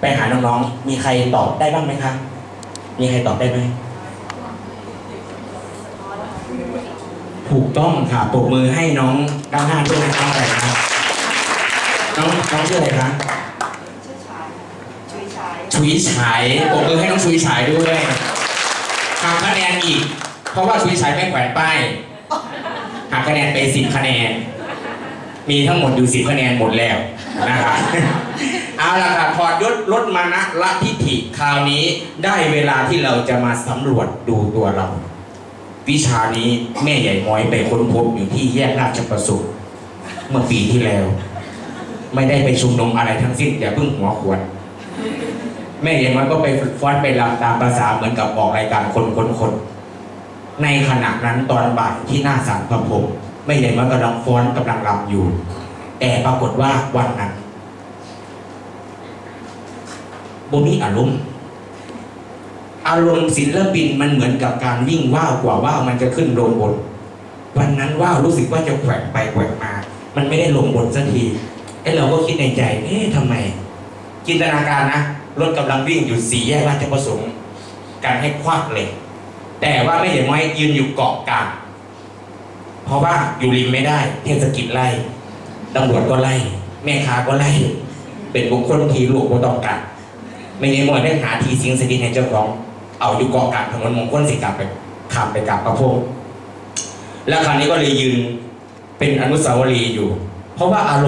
ไปหาน้องๆ มีใครตอบได้บ้างไหมครับมีใครตอบได้ไหม ถูกต้องค่ะปรบมือให้น้องด้านหน้าด้วยนะครับอะไรครับน้องน้องชื่ออะไรครับชื่อชายชุยชายชุยฉายปรบมือให้น้องชุยฉายด้วยหักคะแนนอีก เพราะว่าชุยฉายไม่แขวนป้ายหักคะแนนไปสิบคะแนน มีทั้งหมดอยู่สิบคะแนนหมดแล้วนะครับเอาละครับถอดยศลดมานะละทิฐิคราวนี้ได้เวลาที่เราจะมาสำรวจดูตัวเรา วิชานี้แม่ใหญ่ม้อยไปค้นพบอยู่ที่แยกราชประสงค์เมื่อปีที่แล้ว ไม่ได้ไปชุมนุมอะไรทั้งสิ้นอย่าเพิ่งหัวขวดแม่ใหญ่ม้อยก็ไปฟ้อนไปรำตามภาษาเหมือนกับออกรายการคนคนคนในขณะนั้นตอนบ่ายที่หน้าศาลพระพรหม แม่ใหญ่ม้อยกำลังฟ้อนกำลังรำอยู่ แต่ปรากฏว่าวันนั้นบ่มีอารมณ์อารมณ์ศิลปินมันเหมือนกับการวิ่งว่าวกว่าว่าวมันจะขึ้นลงบนวันนั้นว่าวรู้สึกว่าจะแกว่งไปแกว่งมา มันไม่ได้ลงบนสักทีไอ้เราก็คิดในใจ เอ๊ะทำไม จินตนาการนะรถกำลังวิ่งอยู่สี่แยกราชประสงค์การให้ควักเลย แต่ว่าไม่เห็นว่ายืนอยู่เกาะกลาง เพราะว่าอยู่ริมไม่ได้ เทศกิจไล่ตำรวจก็ไล่ แม่ค้าก็ไล่ เป็นบุคคลที่ลูกก็ต้องการไม่ได้มดได้หาทีสิงสถิตในเจ้าของ เอาอยู่เกาะกลางถนนมงคลสิกลับไปขามไปกลับพระพงแล้วคราวนี้ก็เลยยืนเป็นอนุสาวรีย์อยู่ เพราะว่าอารมณ์